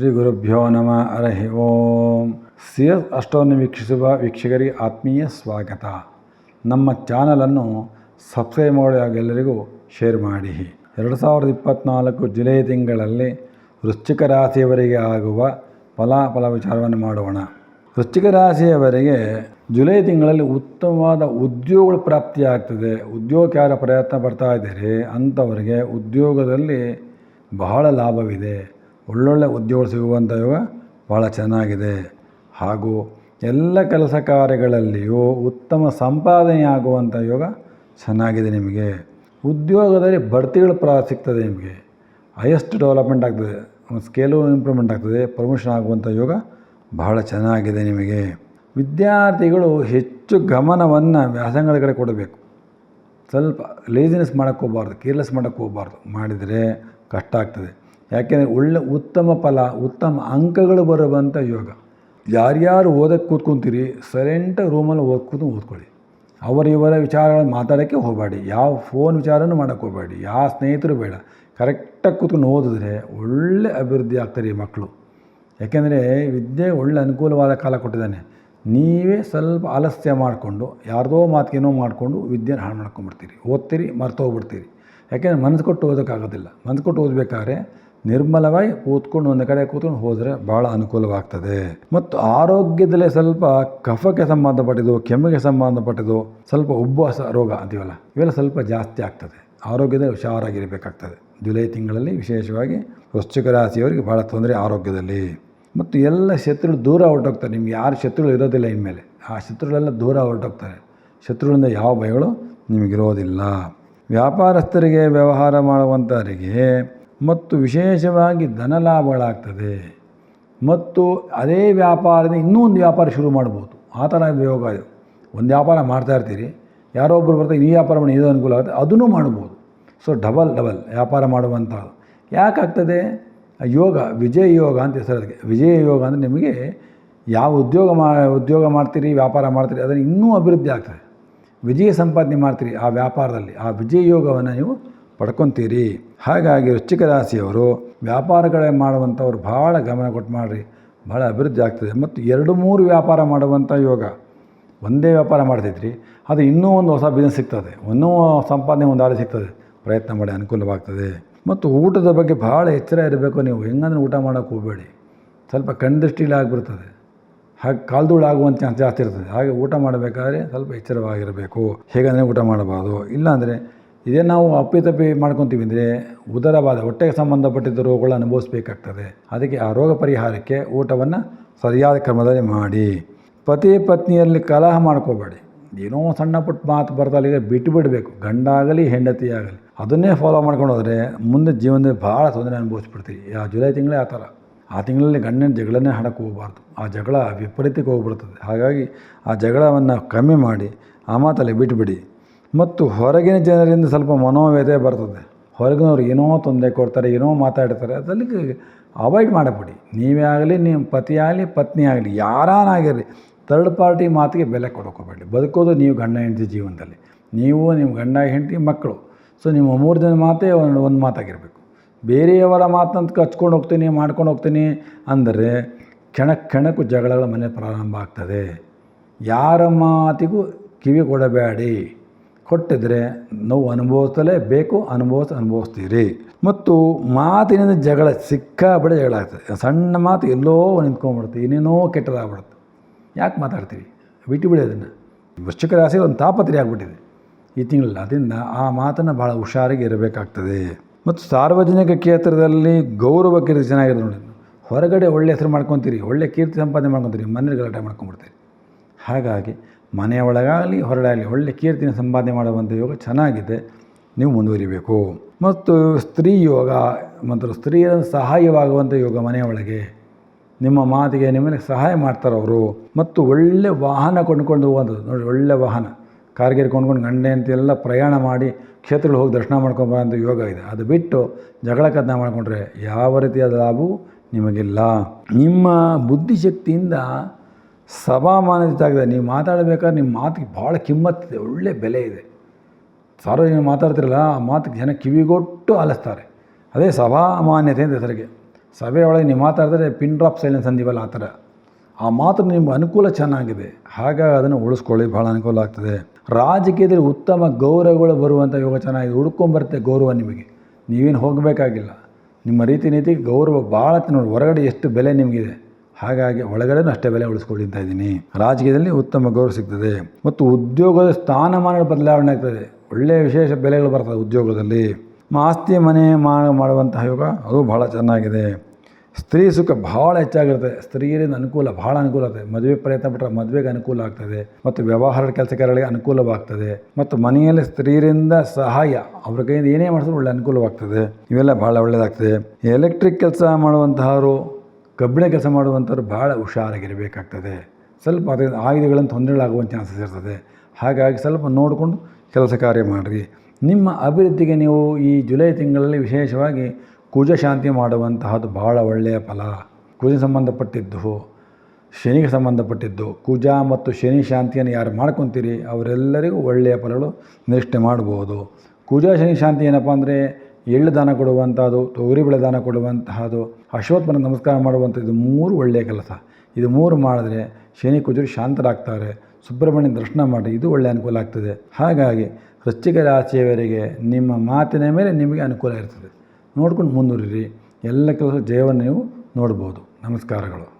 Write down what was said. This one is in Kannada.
ಶ್ರೀ ಗುರುಭ್ಯೋ ನಮಃ. ಅರಹಿ ಓಂ. ಸಿ ಎಸ್ ಅಷ್ಟವನ್ನು ವೀಕ್ಷಿಸುವ ವೀಕ್ಷಕರಿಗೆ ಆತ್ಮೀಯ ಸ್ವಾಗತ. ನಮ್ಮ ಚಾನಲನ್ನು ಸಬ್ಸ್ಕ್ರೈಬ್ ಮಾಡಿ ಎಲ್ಲರಿಗೂ ಶೇರ್ ಮಾಡಿ. ಎರಡು ಸಾವಿರದ ಇಪ್ಪತ್ತ್ನಾಲ್ಕು ಜುಲೈ ತಿಂಗಳಲ್ಲಿ ವೃಶ್ಚಿಕ ರಾಶಿಯವರಿಗೆ ಆಗುವ ಫಲಾಫಲ ವಿಚಾರವನ್ನು ಮಾಡೋಣ. ವೃಶ್ಚಿಕ ರಾಶಿಯವರಿಗೆ ಜುಲೈ ತಿಂಗಳಲ್ಲಿ ಉತ್ತಮವಾದ ಉದ್ಯೋಗಗಳು ಪ್ರಾಪ್ತಿಯಾಗ್ತದೆ. ಉದ್ಯೋಗಕ್ಕೆ ಯಾರ ಪ್ರಯತ್ನ ಪಡ್ತಾ ಇದ್ದೀರಿ. ಅಂಥವರಿಗೆ ಉದ್ಯೋಗದಲ್ಲಿ ಬಹಳ ಲಾಭವಿದೆ. ಒಳ್ಳೊಳ್ಳೆ ಉದ್ಯೋಗ ಸಿಗುವಂಥ ಯೋಗ ಭಾಳ ಚೆನ್ನಾಗಿದೆ. ಹಾಗೂ ಎಲ್ಲ ಕೆಲಸ ಕಾರ್ಯಗಳಲ್ಲಿಯೂ ಉತ್ತಮ ಸಂಪಾದನೆ ಆಗುವಂಥ ಯೋಗ ಚೆನ್ನಾಗಿದೆ ನಿಮಗೆ. ಉದ್ಯೋಗದಲ್ಲಿ ಬಡ್ತಿಗಳು ಪ್ರಾ ಸಿಗ್ತದೆ ನಿಮಗೆ. ಹೈಯೆಸ್ಟ್ ಡೆವಲಪ್ಮೆಂಟ್ ಆಗ್ತದೆ. ಸ್ಕೇಲು ಇಂಪ್ರೂವ್ಮೆಂಟ್ ಆಗ್ತದೆ. ಪ್ರಮೋಷನ್ ಆಗುವಂಥ ಯೋಗ ಬಹಳ ಚೆನ್ನಾಗಿದೆ ನಿಮಗೆ. ವಿದ್ಯಾರ್ಥಿಗಳು ಹೆಚ್ಚು ಗಮನವನ್ನು ವ್ಯಾಸಂಗದ ಕಡೆ ಕೊಡಬೇಕು. ಸ್ವಲ್ಪ ಲೇಜಿನೆಸ್ ಮಾಡೋಕ್ಕೆ ಹೋಗಬಾರ್ದು ಕೇರ್ಲೆಸ್ ಮಾಡೋಕ್ಕೆ ಹೋಗಬಾರ್ದು. ಮಾಡಿದರೆ ಕಷ್ಟ ಆಗ್ತದೆ. ಯಾಕೆಂದರೆ ಒಳ್ಳೆ ಉತ್ತಮ ಫಲ, ಉತ್ತಮ ಅಂಕಗಳು ಬರುವಂಥ ಯೋಗ. ಯಾರ್ಯಾರು ಓದಕ್ಕೆ ಕೂತ್ಕೊಂತೀರಿ ಸೈಲೆಂಟ್ ರೂಮಲ್ಲಿ ಓದ್ಕೊಂಡು ಓದ್ಕೊಳ್ಳಿ. ಅವರಿವರ ವಿಚಾರಗಳನ್ನು ಮಾತಾಡೋಕ್ಕೆ ಹೋಗಬೇಡಿ. ಯಾವ ಫೋನ್ ವಿಚಾರನೂ ಮಾಡೋಕ್ಕೆ ಹೋಗಬೇಡಿ. ಯಾವ ಸ್ನೇಹಿತರು ಬೇಡ. ಕರೆಕ್ಟಾಗಿ ಕೂತ್ಕೊಂಡು ಓದಿದ್ರೆ ಒಳ್ಳೆ ಅಭಿವೃದ್ಧಿ ಆಗ್ತಾರೆ ಈ ಮಕ್ಕಳು ಯಾಕೆಂದರೆ ವಿದ್ಯೆ ಒಳ್ಳೆ ಅನುಕೂಲವಾದ ಕಾಲ ಕೊಟ್ಟಿದ್ದಾನೆ. ನೀವೇ ಸ್ವಲ್ಪ ಆಲಸ್ಯ ಮಾಡಿಕೊಂಡು, ಯಾರ್ದೋ ಮಾತಿಗೇನೋ ಮಾಡಿಕೊಂಡು ವಿದ್ಯೆನ ಹಾಳು ಮಾಡ್ಕೊಂಡ್ಬಿಡ್ತೀರಿ. ಓದ್ತೀರಿ, ಮರ್ತೋಗ್ಬಿಡ್ತೀರಿ. ಯಾಕೆಂದರೆ ಮನಸ್ಸು ಕೊಟ್ಟು ಓದೋಕ್ಕಾಗೋದಿಲ್ಲ. ಮನಸ್ಸು ಕೊಟ್ಟು ಓದಬೇಕಾದ್ರೆ ನಿರ್ಮಲವಾಗಿ ಕೂತ್ಕೊಂಡು ಒಂದು ಕಡೆ ಕೂತ್ಕೊಂಡು ಹೋದರೆ ಭಾಳ ಅನುಕೂಲವಾಗ್ತದೆ. ಮತ್ತು ಆರೋಗ್ಯದಲ್ಲೇ ಸ್ವಲ್ಪ ಕಫಕ್ಕೆ ಸಂಬಂಧಪಟ್ಟಿದ್ದು, ಕೆಮ್ಮಿಗೆ ಸಂಬಂಧಪಟ್ಟಿದ್ದು ಸ್ವಲ್ಪ ಉಬ್ಬಾಸ ರೋಗ ಅಂತೀವಲ್ಲ, ಇವೆಲ್ಲ ಸ್ವಲ್ಪ ಜಾಸ್ತಿ ಆಗ್ತದೆ. ಆರೋಗ್ಯದಲ್ಲಿ ಹುಷಾರಾಗಿರಬೇಕಾಗ್ತದೆ. ಜುಲೈ ತಿಂಗಳಲ್ಲಿ ವಿಶೇಷವಾಗಿ ವೃಶ್ಚಿಕ ರಾಶಿಯವರಿಗೆ ಭಾಳ ತೊಂದರೆ ಆರೋಗ್ಯದಲ್ಲಿ. ಮತ್ತು ಎಲ್ಲ ಶತ್ರುಗಳು ದೂರ ಹೊರಟೋಗ್ತಾರೆ. ನಿಮ್ಗೆ ಯಾರು ಶತ್ರುಗಳು ಇರೋದಿಲ್ಲ ಇನ್ಮೇಲೆ. ಆ ಶತ್ರುಗಳೆಲ್ಲ ದೂರ ಹೊರಟೋಗ್ತಾರೆ. ಶತ್ರುಗಳಿಂದ ಯಾವ ಭಯಗಳು ನಿಮಗಿರೋದಿಲ್ಲ ವ್ಯಾಪಾರಸ್ಥರಿಗೆ ವ್ಯವಹಾರ ಮಾಡುವಂಥವರಿಗೆ ಮತ್ತು ವಿಶೇಷವಾಗಿ ಧನ ಲಾಭಗಳಾಗ್ತದೆ ಮತ್ತು ಅದೇ ವ್ಯಾಪಾರದಿಂದ ಇನ್ನೂ ವ್ಯಾಪಾರ ಶುರು ಮಾಡ್ಬೋದು. ಆ ಥರ ಯೋಗ ಇದು. ಒಂದು ವ್ಯಾಪಾರ ಮಾಡ್ತಾ ಇರ್ತೀರಿ. ಯಾರೋ ಒಬ್ಬರು ಬರ್ತಾರೆ, ಈ ವ್ಯಾಪಾರ ಮಾಡಿ, ಇದು ಅನುಕೂಲ ಆಗುತ್ತೆ. ಅದನ್ನು ಮಾಡ್ಬೋದು. ಸೊ, ಡಬಲ್ ಡಬಲ್ ವ್ಯಾಪಾರ ಮಾಡುವಂಥ ಯಾಕಾಗ್ತದೆ? ಯೋಗ, ವಿಜಯ ಯೋಗ ಅಂತ ಹೆಸರು ಅದಕ್ಕೆ. ವಿಜಯ ಯೋಗ ಅಂದರೆ ನಿಮಗೆ ಯಾವ ಉದ್ಯೋಗ ಮಾ, ಉದ್ಯೋಗ ಮಾಡ್ತೀರಿ, ವ್ಯಾಪಾರ ಮಾಡ್ತೀರಿ, ಅದನ್ನು ಇನ್ನೂ ಅಭಿವೃದ್ಧಿ ಆಗ್ತದೆ. ವಿಜಯ ಸಂಪಾದನೆ ಮಾಡ್ತೀರಿ ಆ ವ್ಯಾಪಾರದಲ್ಲಿ. ಆ ವಿಜಯ ಯೋಗವನ್ನು ನೀವು ಪಡ್ಕೊತೀರಿ. ಹಾಗಾಗಿ ವೃಶ್ಚಿಕ ರಾಶಿಯವರು ವ್ಯಾಪಾರಗಳೇ ಮಾಡುವಂಥವ್ರು ಭಾಳ ಗಮನ ಕೊಟ್ಟು ಮಾಡಿರಿ, ಭಾಳ ಅಭಿವೃದ್ಧಿ ಆಗ್ತದೆ. ಮತ್ತು ಎರಡು ಮೂರು ವ್ಯಾಪಾರ ಮಾಡುವಂಥ ಯೋಗ ಒಂದೇ ವ್ಯಾಪಾರ ಮಾಡ್ತಿದ್ರಿ ಅದು ಇನ್ನೂ ಒಂದು ಹೊಸ ಬಿಸ್ನೆಸ್ ಸಿಗ್ತದೆ. ಇನ್ನೂ ಸಂಪಾದನೆ ಒಂದು ದಾರಿ ಸಿಗ್ತದೆ. ಪ್ರಯತ್ನ ಮಾಡಿ ಅನುಕೂಲವಾಗ್ತದೆ. ಮತ್ತು ಊಟದ ಬಗ್ಗೆ ಭಾಳ ಎಚ್ಚರ ಇರಬೇಕು ನೀವು. ಹೆಂಗಂದ್ರೆ ಊಟ ಮಾಡೋಕ್ಕೆ ಹೋಗಬೇಡಿ. ಸ್ವಲ್ಪ ಕಣ್ದೃಷ್ಟಿಲಿ ಆಗಿಬಿಡ್ತದೆ. ಹಾಗೆ ಕಾಲ್ದೂಳು ಆಗುವಂಥ ಚಾನ್ಸ್ ಜಾಸ್ತಿ ಇರ್ತದೆ. ಹಾಗೆ ಊಟ ಮಾಡಬೇಕಾದ್ರೆ ಸ್ವಲ್ಪ ಎಚ್ಚರವಾಗಿರಬೇಕು. ಹೇಗಂದರೆ ಊಟ ಮಾಡಬಾರ್ದು. ಇಲ್ಲಾಂದರೆ ಇದೇ ನಾವು ಅಪ್ಪಿತಪ್ಪಿ ಮಾಡ್ಕೊತೀವಿ ಅಂದರೆ ಉದರವಾದ ಹೊಟ್ಟೆಗೆ ಸಂಬಂಧಪಟ್ಟಿದ್ದ ರೋಗಗಳು ಅನುಭವಿಸಬೇಕಾಗ್ತದೆ. ಅದಕ್ಕೆ ಆ ರೋಗ ಪರಿಹಾರಕ್ಕೆ ಊಟವನ್ನು ಸರಿಯಾದ ಕ್ರಮದಲ್ಲಿ ಮಾಡಿ. ಪತಿ ಪತ್ನಿಯಲ್ಲಿ ಕಲಹ ಮಾಡ್ಕೋಬೇಡಿ. ಏನೋ ಸಣ್ಣ ಪುಟ್ಟ ಮಾತು ಬರ್ತಾಲೆ ಬಿಟ್ಟುಬಿಡಬೇಕು ಬಿಟ್ಟು ಬಿಡಬೇಕು. ಗಂಡ ಆಗಲಿ ಹೆಂಡತಿ ಆಗಲಿ ಅದನ್ನೇ ಫಾಲೋ ಮಾಡ್ಕೊಂಡು ಹೋದರೆ ಮುಂದೆ ಜೀವನದಲ್ಲಿ ಭಾಳ ತೊಂದರೆ ಅನುಭವಿಸ್ಬಿಡ್ತೀವಿ ಆ ಜುಲೈ ತಿಂಗಳೇ ಆ ಥರ. ಆ ತಿಂಗಳಲ್ಲಿ ಗಂಡನ ಜಗಳನ್ನೇ ಹಾಡಕ್ಕೆ ಹೋಗಬಾರ್ದು. ಆ ಜಗಳ ವಿಪರೀತಕ್ಕೆ ಹೋಗ್ಬಿಡ್ತದೆ. ಹಾಗಾಗಿ ಆ ಜಗಳವನ್ನು ಕಮ್ಮಿ ಮಾಡಿ, ಆ ಮಾತಲ್ಲಿ ಬಿಟ್ಟುಬಿಡಿ ಮತ್ತು ಹೊರಗಿನ ಜನರಿಂದ ಸ್ವಲ್ಪ ಮನೋವೇದೆ ಬರ್ತದೆ. ಹೊರಗಿನವ್ರು ಏನೋ ತೊಂದರೆ ಕೊಡ್ತಾರೆ, ಏನೋ ಮಾತಾಡ್ತಾರೆ, ಅದರಲ್ಲಿ ಅವಾಯ್ಡ್ ಮಾಡಬೇಡಿ. ನೀವೇ ಆಗಲಿ ನಿಮ್ಮ ಪತಿ ಆಗಲಿ, ಪತ್ನಿ ಆಗಲಿ ಯಾರಾನಾಗಿರಲಿ ಥರ್ಡ್ ಪಾರ್ಟಿ ಮಾತಿಗೆ ಬೆಲೆ ಕೊಡೋಕೋಬೇಡಿ. ಬದುಕೋದು ನೀವು ಗಂಡ ಹೆಂಡತಿ ಜೀವನದಲ್ಲಿ. ನೀವು ನಿಮ್ಮ ಗಂಡ ಹೆಂಡತಿ ಮಕ್ಕಳು. ಸೊ, ನಿಮ್ಮ ಮೂರು ಜನ ಮಾತೇ ಒಂದು ಒಂದು ಮಾತಾಗಿರಬೇಕು. ಬೇರೆಯವರ ಮಾತಂತ ಕಚ್ಕೊಂಡು ಹೋಗ್ತೀನಿ, ಮಾಡ್ಕೊಂಡು ಹೋಗ್ತೀನಿ ಅಂದರೆ ಕ್ಷಣ ಕ್ಷಣಕ್ಕೂ ಜಗಳಗಳ ಮನೆ ಪ್ರಾರಂಭ ಆಗ್ತದೆ. ಯಾರ ಮಾತಿಗೂ ಕಿವಿ ಕೊಡಬೇಡಿ ಕೊಟ್ಟಿದ್ರೆ ನೋವು ಅನುಭವಿಸಲೇ ಬೇಕು, ಅನುಭವಿಸ್, ಅನುಭವಿಸ್ತೀರಿ. ಮತ್ತು ಮಾತಿನಿಂದ ಜಗಳ ಸಿಕ್ಕಾಬಡೆ ಜಗಳ ಆಗ್ತದೆ. ಸಣ್ಣ ಮಾತು ಎಲ್ಲೋ ನಿಂತ್ಕೊಂಡ್ಬಿಡುತ್ತೆ, ಏನೇನೋ ಕೆಟ್ಟದಾಗ್ಬಿಡುತ್ತೆ. ಯಾಕೆ ಮಾತಾಡ್ತೀವಿ ಬಿಟ್ಟು ಬಿಡಿ ಅದನ್ನು. ವೃಶ್ಚಿಕ ರಾಶಿ ಒಂದು ತಾಪತ್ರೆ ಆಗಿಬಿಟ್ಟಿದೆ. ಈ ತಿಂಗಳಲ್ಲಿ. ಅದರಿಂದ ಆ ಮಾತನ್ನು ಭಾಳ ಹುಷಾರಿಗೆ ಇರಬೇಕಾಗ್ತದೆ. ಮತ್ತು ಸಾರ್ವಜನಿಕ ಕ್ಷೇತ್ರದಲ್ಲಿ ಗೌರವ ಕೀರ್ತಿ ಚೆನ್ನಾಗಿರೋದು ನೋಡಿ. ಹೊರಗಡೆ ಒಳ್ಳೆ ಹೆಸರು ಮಾಡ್ಕೊತೀರಿ, ಒಳ್ಳೆ ಕೀರ್ತಿ ಸಂಪಾದನೆ ಮಾಡ್ಕೊತೀರಿ ಮನೇಲಿ ಗಲಾಟೆ ಮಾಡ್ಕೊಂಬಿಡ್ತೀರಿ ಹಾಗಾಗಿ ಮನೆಯ ಒಳಗಾಗಲಿ, ಹೊರಡಾಗಲಿ, ಒಳ್ಳೆ ಕೀರ್ತಿನ ಸಂಪಾದನೆ ಮಾಡುವಂಥ ಯೋಗ ಚೆನ್ನಾಗಿದೆ. ನೀವು ಮುಂದುವರಿಬೇಕು. ಮತ್ತು ಸ್ತ್ರೀ ಯೋಗ, ಮತ್ತು ಸ್ತ್ರೀಯರ ಸಹಾಯವಾಗುವಂಥ ಯೋಗ ಮನೆಯೊಳಗೆ ನಿಮ್ಮ ಮಾತಿಗೆ ನಿಮಗೆ ಸಹಾಯ ಮಾಡ್ತಾರೆ ಅವರು. ಮತ್ತು ಒಳ್ಳೆ ವಾಹನ ಕೊಂಡ್ಕೊಂಡು ಹೋಗುವಂಥದ್ದು. ನೋಡಿ, ಒಳ್ಳೆ ವಾಹನ. ಕಾರ್ಗೇರಿ ಕೊಂಡ್ಕೊಂಡು ಗಂಡೆ ಅಂತೆಲ್ಲ ಪ್ರಯಾಣ ಮಾಡಿ ಕ್ಷೇತ್ರಗಳು ಹೋಗಿ ದರ್ಶನ ಮಾಡ್ಕೊಂಬಂಥ ಯೋಗ ಇದೆ. ಅದು ಬಿಟ್ಟು ಜಗಳ ಕದನ ಮಾಡಿಕೊಂಡ್ರೆ ಯಾವ ರೀತಿಯಾದ ಲಾಭವೂ ನಿಮಗಿಲ್ಲ. ನಿಮ್ಮ ಬುದ್ಧಿಶಕ್ತಿಯಿಂದ ಸಭಾಮಾನ್ಯತೆ ಆಗಿದೆ ನೀವು ಮಾತಾಡಬೇಕಾದ್ರೆ ನಿಮ್ಮ ಮಾತಿಗೆ ಭಾಳ ಕಿಮ್ಮತ್ತಿದೆ ಒಳ್ಳೆ ಬೆಲೆ ಇದೆ. ಸಾರ್ವಜನಿಕ ಮಾತಾಡ್ತಿರಲ್ಲ, ಆ ಮಾತಿಗೆ ಜನ ಕಿವಿಗೊಟ್ಟು ಆಲಿಸ್ತಾರೆ. ಅದೇ ಸಭಾಮಾನ್ಯತೆ ಅಂತ ಹೆಸರಿಗೆ. ಸಭೆಯೊಳಗೆ ನೀವು ಮಾತಾಡಿದ್ರೆ ಪಿನ್ ಡ್ರಾಪ್ ಸೈಲೆನ್ಸ್ ಅಂದಿವಲ್ಲ ಆ ಥರ. ಆ ಮಾತು ನಿಮ್ಮ ಅನುಕೂಲ ಚೆನ್ನಾಗಿದೆ. ಹಾಗಾಗಿ ಅದನ್ನು ಉಳಿಸ್ಕೊಳ್ಳಿ ಭಾಳ ಅನುಕೂಲ ಆಗ್ತದೆ. ರಾಜಕೀಯದಲ್ಲಿ ಉತ್ತಮ ಗೌರವಗಳು ಬರುವಂಥ ಯೋಗ ಚೆನ್ನಾಗಿದೆ. ಹುಡ್ಕೊಂಬರುತ್ತೆ ಗೌರವ ನಿಮಗೆ. ನೀವೇನು ಹೋಗಬೇಕಾಗಿಲ್ಲ. ನಿಮ್ಮ ರೀತಿ ನೀತಿ ಗೌರವ ಭಾಳ. ನೋಡಿ, ಹೊರಗಡೆ ಎಷ್ಟು ಬೆಲೆ ನಿಮಗಿದೆ. ಹಾಗಾಗಿ ಒಳಗಡೆನೂ ಅಷ್ಟೇ ಬೆಲೆ ಉಳಿಸ್ಕೊಳ್ತಾ ಇದ್ದೀನಿ. ರಾಜಕೀಯದಲ್ಲಿ ಉತ್ತಮ ಗೌರವ ಸಿಗ್ತದೆ. ಮತ್ತು ಉದ್ಯೋಗದ ಸ್ಥಾನಮಾನ ಬದಲಾವಣೆ ಆಗ್ತದೆ. ಒಳ್ಳೆಯ ವಿಶೇಷ ಬೆಲೆಗಳು ಬರ್ತದೆ ಉದ್ಯೋಗದಲ್ಲಿ. ಆಸ್ತಿ ಮನೆ ಮಾಡುವಂತಹ ಯೋಗ ಅದು ಭಾಳ ಚೆನ್ನಾಗಿದೆ. ಸ್ತ್ರೀ ಸುಖ ಭಾಳ ಹೆಚ್ಚಾಗಿರುತ್ತೆ. ಸ್ತ್ರೀಯರಿಂದ ಅನುಕೂಲ ಭಾಳ ಅನುಕೂಲ ಆಗ್ತದೆ. ಮದುವೆ ಪ್ರಯತ್ನ ಪಟ್ಟರೆ ಮದುವೆಗೆ ಅನುಕೂಲ ಆಗ್ತದೆ. ಮತ್ತು ವ್ಯವಹಾರದ ಕೆಲಸ ಕಾರ್ಯಗಳಿಗೆ ಅನುಕೂಲವಾಗ್ತದೆ. ಮತ್ತು ಮನೆಯಲ್ಲಿ ಸ್ತ್ರೀಯರಿಂದ ಸಹಾಯ ಅವ್ರ ಕೈಯಿಂದ ಏನೇ ಮಾಡಿದ್ರು ಒಳ್ಳೆ ಅನುಕೂಲವಾಗ್ತದೆ. ಇವೆಲ್ಲ ಭಾಳ ಒಳ್ಳೆಯದಾಗ್ತದೆ. ಎಲೆಕ್ಟ್ರಿಕ್ ಕೆಲಸ ಮಾಡುವಂತಹವರು ಕಬ್ಬಿಣ ಕೆಲಸ ಮಾಡುವಂಥವ್ರು ಭಾಳ ಹುಷಾರಾಗಿರಬೇಕಾಗ್ತದೆ. ಸ್ವಲ್ಪ ಅದರಿಂದ ಆಯುಧಗಳನ್ನು ತೊಂದರೆಗಳಾಗುವ ಚಾನ್ಸಸ್ ಇರ್ತದೆ. ಹಾಗಾಗಿ ಸ್ವಲ್ಪ ನೋಡಿಕೊಂಡು ಕೆಲಸ ಕಾರ್ಯ ಮಾಡಿರಿ. ನಿಮ್ಮ ಅಭಿವೃದ್ಧಿಗೆ ನೀವು ಈ ಜುಲೈ ತಿಂಗಳಲ್ಲಿ ವಿಶೇಷವಾಗಿ ಕುಜ ಶಾಂತಿ ಮಾಡುವಂತಹದ್ದು ಭಾಳ ಒಳ್ಳೆಯ ಫಲ. ಕುಜ ಸಂಬಂಧಪಟ್ಟಿದ್ದು, ಶನಿಗೆ ಸಂಬಂಧಪಟ್ಟಿದ್ದು, ಕುಜ ಮತ್ತು ಶನಿ ಶಾಂತಿಯನ್ನು ಯಾರು ಮಾಡ್ಕೊತೀರಿ ಅವರೆಲ್ಲರಿಗೂ ಒಳ್ಳೆಯ ಫಲಗಳು ನಿರೀಕ್ಷೆ ಮಾಡ್ಬೋದು. ಕುಜ, ಶನಿ ಶಾಂತಿ ಏನಪ್ಪ ಅಂದರೆ ಎಳ್ಳು ದಾನ ಕೊಡುವಂಥದ್ದು ತೊಗರಿಬೇಳೆ ದಾನ ಕೊಡುವಂತಹದ್ದು ಅಶ್ವತ್ಥನ ನಮಸ್ಕಾರ ಮಾಡುವಂಥದ್ದು ಮೂರು ಒಳ್ಳೆಯ ಕೆಲಸ. ಇದು ಮೂರು ಮಾಡಿದ್ರೆ ಶನಿ ಕುಜರು ಶಾಂತರಾಗ್ತಾರೆ ಸುಬ್ರಹ್ಮಣ್ಯ ದರ್ಶನ ಮಾಡಿ ಇದು ಒಳ್ಳೆಯ ಅನುಕೂಲ ಆಗ್ತದೆ. ಹಾಗಾಗಿ ವೃಶ್ಚಿಕ ರಾಶಿಯವರಿಗೆ ನಿಮ್ಮ ಮಾತಿನ ಮೇಲೆ ನಿಮಗೆ ಅನುಕೂಲ ಇರ್ತದೆ. ನೋಡ್ಕೊಂಡು ಮುಂದುವರಿರಿ ಎಲ್ಲ ಕೆಲಸ ಜಯವನ್ನು ನೀವು ನೋಡ್ಬೋದು. ನಮಸ್ಕಾರಗಳು.